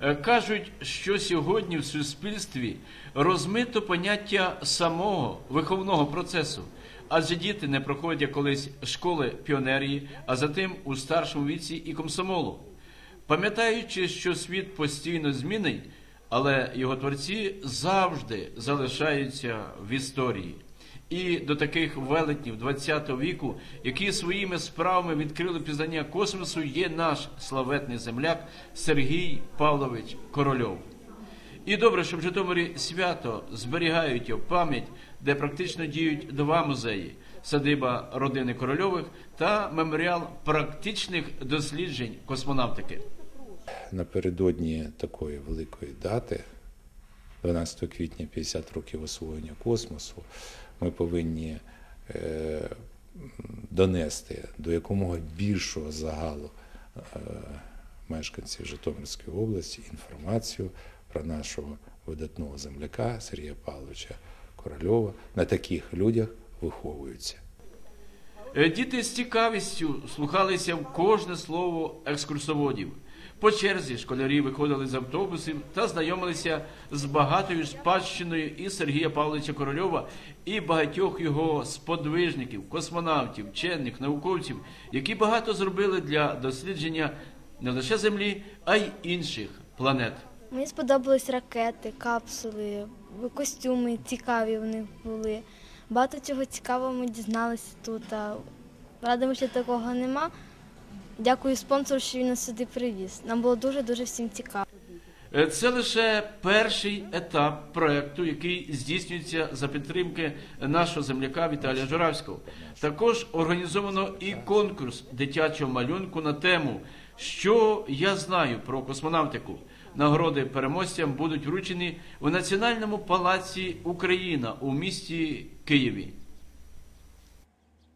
Е, Кажуть, що сьогодні в суспільстві розмито поняття самого виховного процесу, адже діти не проходять колись школи піонерії, а затим у старшому віці і комсомолу. Пам'ятаючи, що світ постійно змінить, але його творці завжди залишаються в історії. І до таких велетнів ХХ віку, які своїми справами відкрили пізнання космосу, є наш славетний земляк Сергій Павлович Корольов. І добре, що в Житомирі свято зберігають його пам'ять, де практично діють два музеї: садиба родини Корольових та меморіал практичних досліджень космонавтики. напередодні такої великої дати, 12 квітня 50 років освоєння космосу, ми повинні е, донести до якомога більшого загалу е, мешканців Житомирської області інформацію про нашого видатного земляка Сергія Павловича Корольова. На таких людях виховуються. Е, Діти з цікавістю слухалися в кожне слово екскурсоводів. По черзі школярі виходили з автобусів та знайомилися з багатою спадщиною і Сергія Павловича Корольова, і багатьох його сподвижників, космонавтів, вчених, науковців, які багато зробили для дослідження не лише Землі, а й інших планет. Мені сподобались ракети, капсули, костюми цікаві в них були. Багато чого цікавого ми дізналися тут. Радимо, що такого нема. Дякую спонсору, що він нас сюди привіз. Нам було дуже-дуже всім цікаво. Е, Це лише перший етап проекту, який здійснюється за підтримки нашого земляка Віталія Журавського. Також організовано і конкурс дитячого малюнку на тему Що я знаю про космонавтику. Нагороди переможцям будуть вручені у Національному палаці Україна у місті Києві.